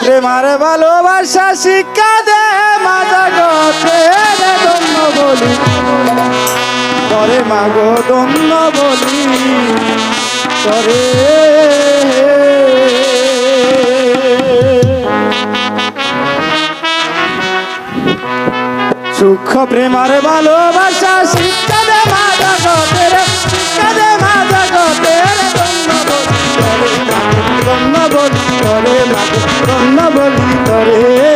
প্রেমার ভালোবাসা শিক্ষা দে মা জগতে রে ধন্য বলি। করে মাগো ধন্য বলি। করে। সুখ প্রেমার ভালোবাসা শিক্ষা দে মা জগতে ধন্য বলি করে মাগো ধন্য বলি করে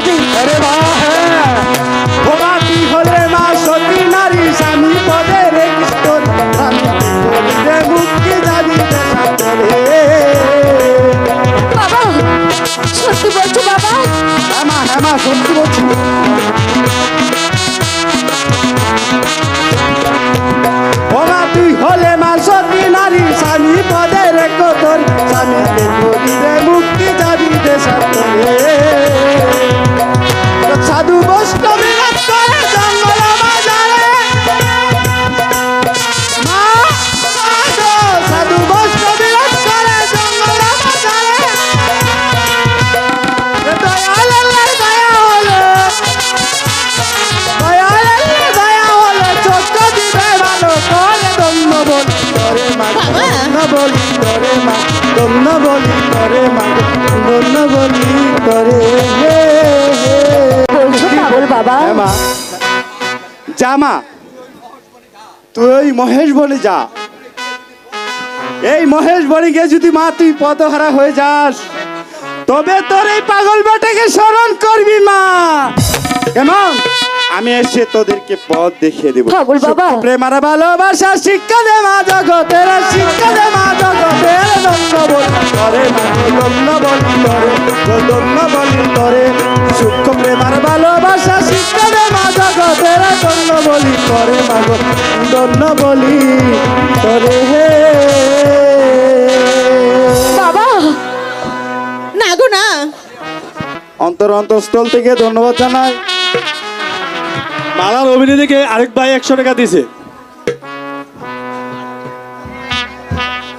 হয়ে যাবে মহেশ বনে যা। এই মহেশ বনে গিয়ে যদি মা তুই পদহারা হয়ে যাস তবে তোর এই পাগল বেটাকে স্মরণ করবি মা। কেমন আমি এসে তোদেরকে পথ দেখিয়ে দেবো। পাগল বাবা। সত্য প্রেমার ভালোবাসা শিক্ষা দে মা জগতের শিক্ষা দে মা জগতের দন্য বলি করে মা বলি করে দন্য বলি করে। সূক্ষ্ম প্রেমার ভালোবাসা শিক্ষা দে মা জগতের বলি করে মা গো বলি করে হে। বাবা! না গো না। অন্তর অন্তঃস্থল থেকে ধন্যবাদ জানাই। মালার অভিনেতাকে আরেক ভাই একশো টাকা দিছে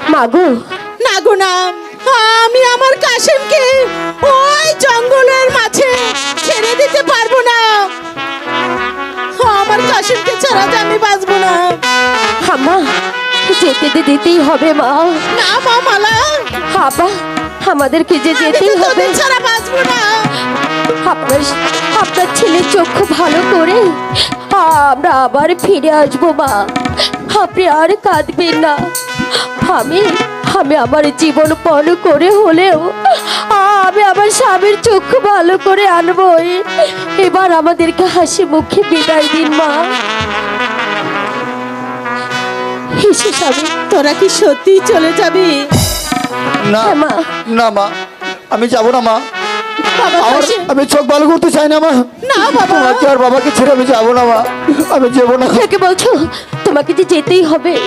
মাগো! না গো না। আমি আমার কাশেমকে ওই জঙ্গলের মাঝে ছেড়ে দিতে পারব না। আমার কাশেমকে ছাড়া যে আমি বাঁচবো না। যেতে দিতেই হবে মা। না মা মালা। বাবা আমাদেরকে যে যেতেই হবে। ছাড়া বাঁচবো না। আপনার আপনার ছেলের চক্ষু ভালো করে আমরা আবার ফিরে আসব মা। আপনি আর কাঁদবেন না। আমি আমি আমার জীবন পণ করে হলেও আমি আমার স্বামীর চক্ষু ভালো করে আনবই। এবার আমাদেরকে হাসি মুখে বিদায় দিন মা। হেসে স্বামী তোরা কি সত্যি চলে যাবি? না হ্যাঁ, মা। না মা। আমি যাব না মা। আমার আমি চোখ ভালো করতে চাই না মা। না বাবা। তোমাকে আর বাবাকে ছেড়ে আমি যাব না মা। আমি যাব না। বলছো তোমাকে যে যেতেই হবে।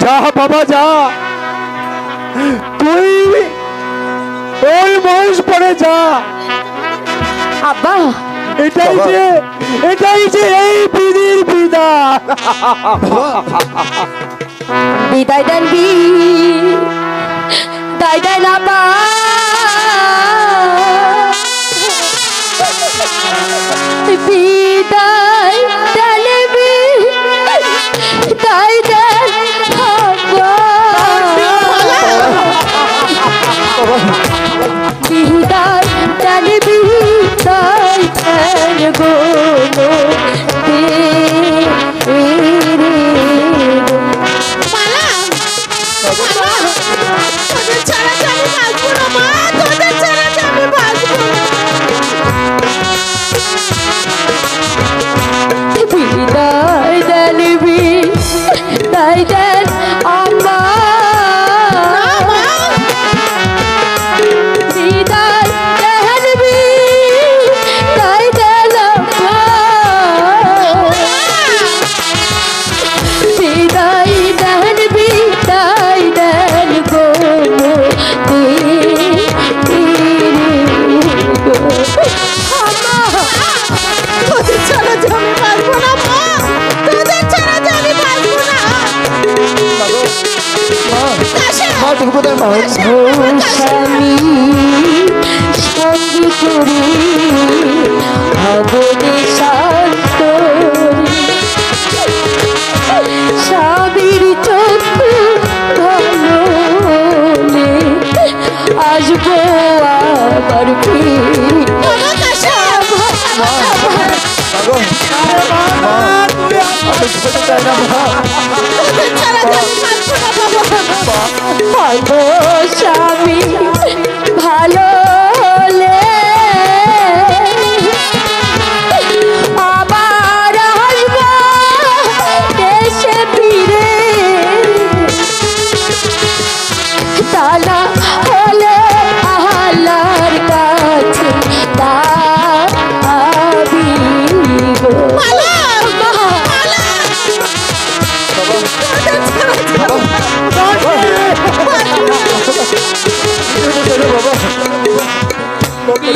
যা বাবা যা। তুই ওই বয়স পরে যা। আব্বা। এটাই যে এটাই যে এই বিধির বিদায় বিদায় দেন বিদায় ছাড়া ছাড়া থাকব না আসব আবার ফিরে স্বামী।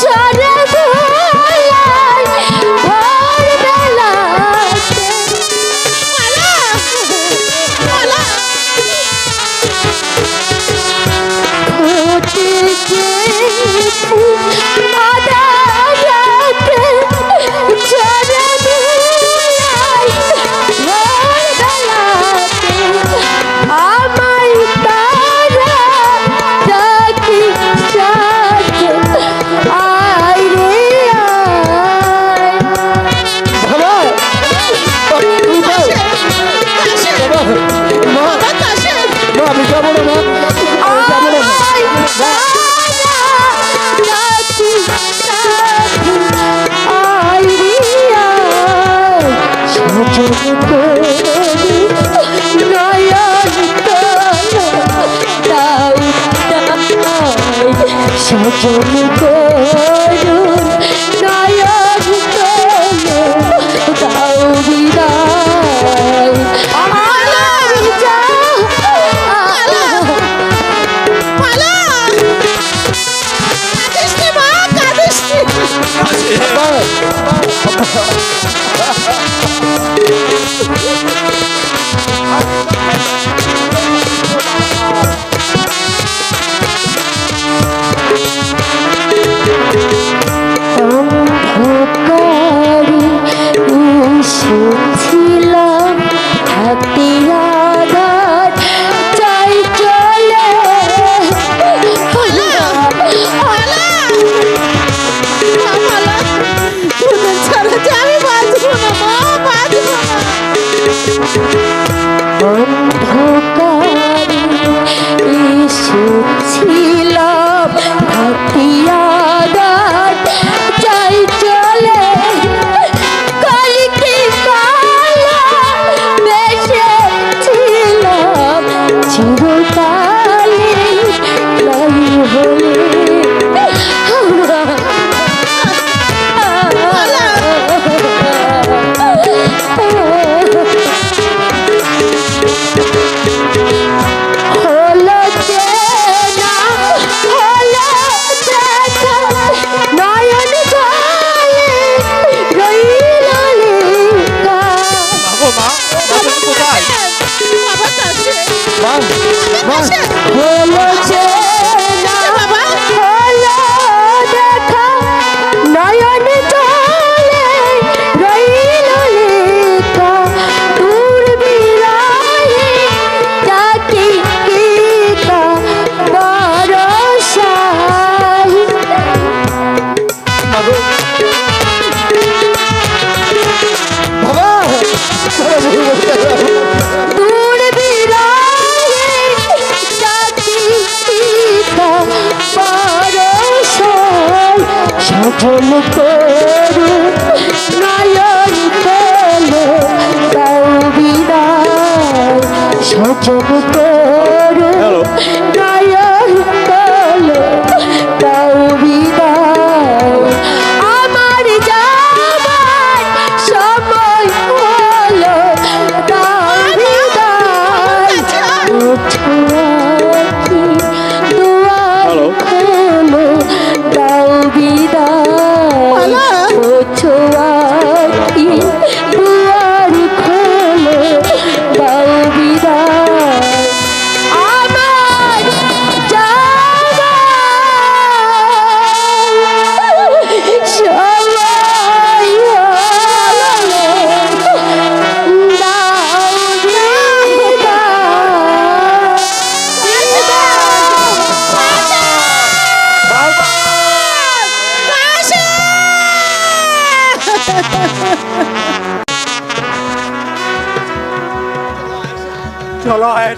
চরে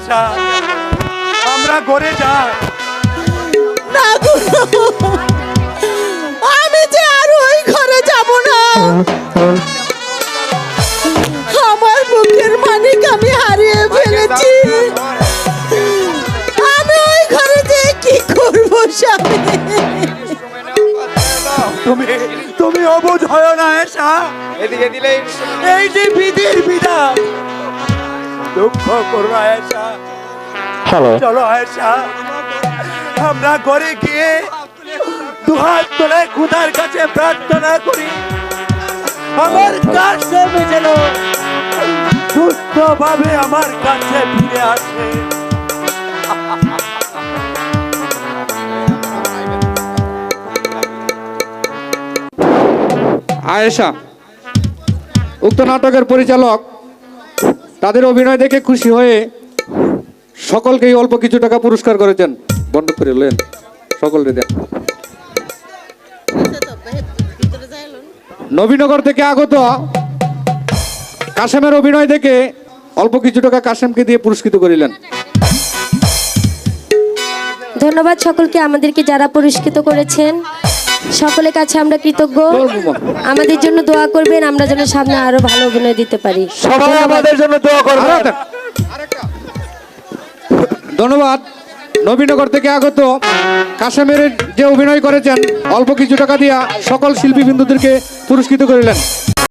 আশা আমরা গড়ে যাই। আমি যে আর ওই ঘরে যাব না। আমার বুকের মানিক আমি হারিয়ে ফেলেছি। আমি ওই ঘরে যে কি করব স্বামী? তুমি তুমি অবোধ হয় না এসা। এদিকে দিলে এই যে বিধির বিধা দুঃখ করো আয়েশা চলো আয়েশা। আমরা ঘরে গিয়ে দুহাত তোলে খুদার কাছে প্রার্থনা করি। আমার কাছে যেন সুস্থ ভাবে আমার কাছে ফিরে আসে। আয়েশা উক্ত নাটকের পরিচালক তাদের অভিনয় দেখে খুশি হয়ে সকলকেই অল্প কিছু টাকা পুরস্কার করেছেন। বন্ধ করে লেন সকলকে দেন। নবীনগর থেকে আগত কাশেমের অভিনয় দেখে অল্প কিছু টাকা কাশেমকে দিয়ে পুরস্কৃত করিলেন। ধন্যবাদ সকলকে, আমাদেরকে যারা পুরস্কৃত করেছেন। সকলের কাছে আমরা কৃতজ্ঞ। আমাদের জন্য দোয়া করবেন আমরা যেন সামনে আরও ভালো অভিনয় দিতে পারি। সবাই আমাদের জন্য দোয়া করবেন। ধন্যবাদ। নবীনগর থেকে আগত কাশ্মীর যে অভিনয় করেছেন অল্প কিছু টাকা দিয়া সকল শিল্পী বিন্দুদেরকে পুরস্কৃত করিলেন।